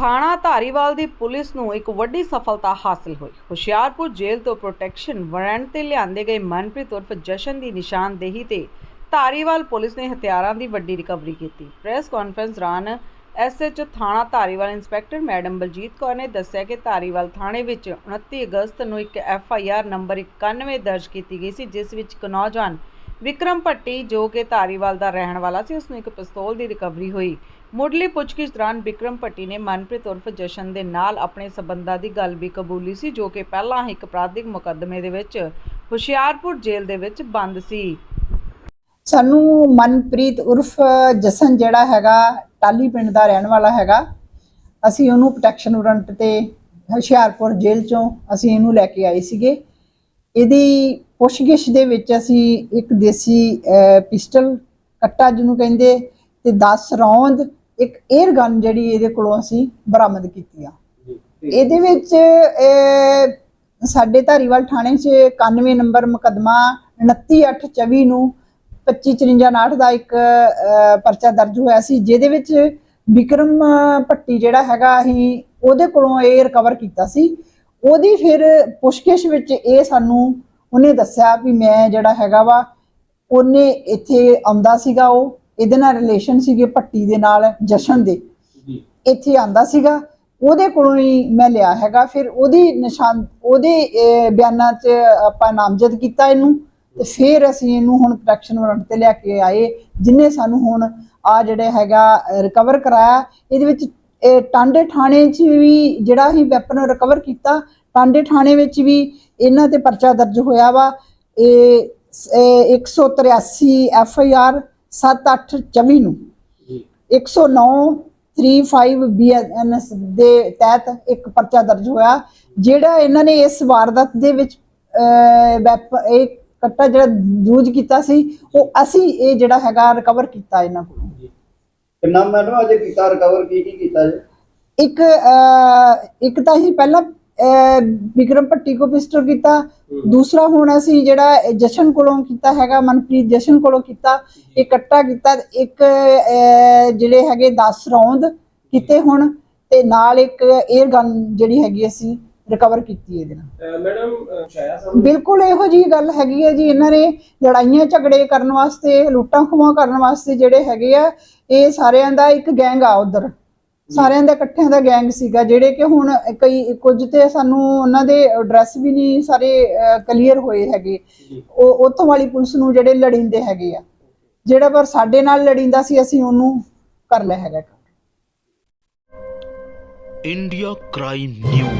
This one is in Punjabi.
ਥਾਣਾ ਧਾਰੀਵਾਲ ਦੀ ਪੁਲਿਸ ਨੂੰ ਇੱਕ ਵੱਡੀ ਸਫਲਤਾ ਹਾਸਲ ਹੋਈ। ਹੁਸ਼ਿਆਰਪੁਰ ਜੇਲ੍ਹ ਤੋਂ ਪ੍ਰੋਟੈਕਸ਼ਨ ਵਾਰੰਟ ਤੇ ਲਿਆਂਦੇ ਗਏ ਮਨਪ੍ਰੀਤ ਉਰਫ ਜਸ਼ਨ ਦੀ ਨਿਸ਼ਾਨਦੇਹੀ ਤੇ ਧਾਰੀਵਾਲ ਪੁਲਿਸ ਨੇ ਹਥਿਆਰਾਂ ਦੀ ਵੱਡੀ ਰਿਕਵਰੀ ਕੀਤੀ। ਪ੍ਰੈਸ ਕਾਨਫਰੰਸ ਦੌਰਾਨ ਐਸਐਚਓ ਥਾਣਾ ਧਾਰੀਵਾਲ ਇੰਸਪੈਕਟਰ ਮੈਡਮ ਬਲਜੀਤ ਕੌਰ ਨੇ ਦੱਸਿਆ ਕਿ ਧਾਰੀਵਾਲ ਥਾਣੇ ਵਿੱਚ 29 ਅਗਸਤ ਨੂੰ ਇੱਕ ਐਫਆਈਆਰ ਨੰਬਰ 91 ਦਰਜ ਕੀਤੀ ਗਈ ਸੀ, ਜਿਸ ਵਿੱਚ ਇੱਕ ਨੌਜਵਾਨ ਵਿਕਰਮ ਭੱਟੀ, ਜੋ ਕਿ ਧਾਰੀਵਾਲ ਦਾ ਰਹਿਣ ਵਾਲਾ ਸੀ ਉਸ ਨੂੰ ਇੱਕ ਪਿਸਤੌਲ ਦੀ ਰਿਕਵਰੀ ਹੋਈ। ਮੁੱਢਲੀ ਪੁੱਛਗਿੱਛ ਦੌਰਾਨ ਵਿਕਰਮ ਭੱਟੀ ਨੇ ਮਨਪ੍ਰੀਤ ਉਰਫ ਜਸ਼ਨ ਦੇ ਨਾਲ ਆਪਣੇ ਸਬੰਧਾਂ ਦੀ ਗੱਲ ਵੀ ਕਬੂਲੀ ਸੀ, ਜੋ ਕਿ ਪਹਿਲਾਂ ਹੀ ਇੱਕ ਅਪਰਾਧਿਕ ਮੁਕੱਦਮੇ ਦੇ ਵਿੱਚ ਹੁਸ਼ਿਆਰਪੁਰ ਜੇਲ੍ਹ ਦੇ ਵਿੱਚ ਬੰਦ ਸੀ। ਸਾਨੂੰ ਮਨਪ੍ਰੀਤ ਉਰਫ ਜਸਨ ਜਿਹੜਾ ਹੈਗਾ ਟਾਲੀ ਪਿੰਡ ਦਾ ਰਹਿਣ ਵਾਲਾ ਹੈਗਾ, ਅਸੀਂ ਉਹਨੂੰ ਪ੍ਰੋਟੈਕਸ਼ਨ ਵਾਰੰਟ ਤੇ ਹੁਸ਼ਿਆਰਪੁਰ ਜੇਲ੍ਹ ਚੋਂ ਅਸੀਂ ਇਹਨੂੰ ਲੈ ਕੇ ਆਏ ਸੀਗੇ। ਇਹਦੀ ਪੁੱਛਗਿੱਛ ਦੇ ਵਿੱਚ ਅਸੀਂ ਇੱਕ ਦੇਸੀ ਪਿਸਟਲ ਕੱਟਾ ਜਿਹਨੂੰ ਕਹਿੰਦੇ ਤੇ 10 ਰੌਂਦ ਇੱਕ 에ਅਰ ਗਨ ਜਿਹੜੀ ਇਹਦੇ ਕੋਲੋਂ ਅਸੀਂ ਬਰਾਮਦ ਕੀਤੀ ਆ। ਇਹਦੇ ਵਿੱਚ ਸਾਡੇ ਧਾਰੀਵਾਲ ਥਾਣੇ 'ਚ 91 ਨੰਬਰ ਮੁਕੱਦਮਾ 29824 ਨੂੰ 2554 ਦਾ ਇੱਕ ਪਰਚਾ ਦਰਜ ਹੋਇਆ ਸੀ ਜਿਹਦੇ ਵਿੱਚ ਵਿਕਰਮ ਭੱਟੀ ਜਿਹੜਾ ਹੈਗਾ ਅਸੀਂ ਉਹਦੇ ਕੋਲੋਂ ਇਹ ਰਿਕਵਰ ਕੀਤਾ ਸੀ। ਉਹਦੀ ਫਿਰ ਪੁੱਛਗਿੱਛ ਵਿੱਚ ਇਹ ਸਾਨੂੰ ਉਹਨੇ ਦੱਸਿਆ ਵੀ ਮੈਂ ਜਿਹੜਾ ਹੈਗਾ ਵਾ ਉਹਨੇ ਇੱਥੇ ਆਉਂਦਾ ਸੀਗਾ ਉਹ ਇਹਦੇ ਨਾਲ ਰਿਲੇਸ਼ਨ ਸੀਗੇ ਭੱਟੀ ਦੇ ਨਾਲ ਜਸ਼ਨ ਦੇ। ਇੱਥੇ ਆਂਦਾ ਸੀਗਾ ਉਹਦੇ ਕੋਲੋਂ ਹੀ ਮੈਂ ਲਿਆ ਹੈਗਾ। ਫਿਰ ਉਹਦੀ ਨਿਸ਼ਾਨ ਉਹਦੇ ਬਿਆਨਾਂ 'ਚ ਆਪਾਂ ਨਾਮਜ਼ਦ ਕੀਤਾ ਇਹਨੂੰ ਤੇ ਫਿਰ ਅਸੀਂ ਇਹਨੂੰ ਹੁਣ ਪ੍ਰੋਟੈਕਸ਼ਨ ਵਾਰੰਟ ਤੇ ਲਿਆ ਕੇ ਆਏ ਜਿਨੇ ਸਾਨੂੰ ਹੁਣ ਆ ਜਿਹੜੇ ਹੈਗਾ ਰਿਕਵਰ ਕਰਾਇਆ ਇਹਦੇ ਵਿੱਚ ਇਹ ਟਾਂਡੇ ਥਾਣੇ 'ਚ ਵੀ ਜਿਹੜਾ ਹੀ ਵੈਪਨ ਰਿਕਵਰ ਕੀਤਾ ਟਾਂਡੇ ਥਾਣੇ ਵਿੱਚ ਵੀ ਇਹਨਾਂ ਤੇ ਪਰਚਾ ਦਰਜ ਹੋਇਆ ਵਾ। ਇਹ ਸ- ਇਹ 183 ਐਫ ਆਈ ਆਰ 7824 ਨੂੰ ਜੀ। 109 35 ਬੀਐਨਐਸ ਦੇ ਤਹਿਤ ਇੱਕ ਪਰਚਾ ਦਰਜ ਹੋਇਆ ਜਿਹੜਾ ਇਹਨਾਂ ਨੇ ਇਸ ਵਾਰਦਾਤ ਦੇ ਵਿੱਚ ਵੈਪ ਇਹ ਕੱਟਾ ਜਿਹੜਾ ਯੂਜ਼ ਕੀਤਾ ਸੀ ਉਹ ਅਸੀਂ ਇਹ ਜਿਹੜਾ ਹੈਗਾ ਰਿਕਵਰ ਕੀਤਾ ਇਹਨਾਂ ਕੋਲੋਂ। ਕਿੰਨਾ ਮੈਨੂੰ ਅਜੇ ਕੀਤਾ ਰਿਕਵਰ ਕੀ ਕੀ ਕੀਤਾ ਜੀ? ਇੱਕ ਅਹ, ਇੱਕ ਤਾਂ ਅਸੀਂ ਪਹਿਲਾਂ ਅਹ, ਵਿਕਰਮ ਭੱਟੀ ਕੋ ਪਿਸਟਲ ਕੀਤਾ। ਦੂਸਰਾ ਹੁਣ ਅਸੀਂ ਜਿਹੜਾ ਇਹ ਜਸ਼ਨ ਕੋਲੋਂ ਕੀਤਾ ਹੈਗਾ ਮਨਪ੍ਰੀਤ ਜਸ਼ਨ ਕੋਲੋਂ ਕੀਤਾ ਇਹ ਕੱਟਾ ਕੀਤਾ। ਇੱਕ ਅਹ, ਜਿਹੜੇ ਹੈਗੇ 10 ਰੌਂਦ ਕੀਤੇ ਹੁਣ ਤੇ ਨਾਲ ਇੱਕ 에ਅਰ ਗਨ ਜਿਹੜੀ ਹੈਗੀ ਅਸੀਂ। ਰਿਕਵਰ ਕੀਤੀ ਇਹਦੇ ਨਾਲ। ਮੈਡਮ ਬਿਲਕੁਲ ਇਹੋ ਜੀ ਗੱਲ ਹੈਗੀ ਹੈ ਜੀ ਇਹਨਾਂ ਨੇ ਲੜਾਈਆਂ ਝਗੜੇ ਕਰਨ ਵਾਸਤੇ ਲੁੱਟਾਂ ਖੋਹਾਂ ਕਰਨ ਵਾਸਤੇ ਜਿਹੜੇ ਹੈਗੇ ਆ ਇਹ ਸਾਰਿਆਂ ਦਾ ਇੱਕ ਗੈਂਗ ਆ ਉਧਰ। ਸਾਰਿਆਂ ਦਾ ਇਕੱਠਿਆਂ ਦਾ ਗੈਂਗ ਸੀਗਾ ਜਿਹੜੇ ਕਿ ਹੁਣ ਕਈ ਕੁਝ ਤੇ ਸਾਨੂੰ ਉਹਨਾਂ ਦੇ ਐਡਰੈਸ ਵੀ ਨਹੀਂ ਸਾਰੇ ਕਲੀਅਰ ਹੋਏ ਹੈਗੇ। ਉਹ ਉਤੋਂ ਵਾਲੀ ਪੁਲਿਸ ਨੂੰ ਜਿਹੜੇ ਲੜਿੰਦੇ ਹੈਗੇ ਆ। ਜਿਹੜਾ ਪਰ ਸਾਡੇ ਨਾਲ ਲੜਿੰਦਾ ਸੀ ਅਸੀਂ ਉਹਨੂੰ ਕਰ ਲਿਆ ਹੈਗਾ। India crime news.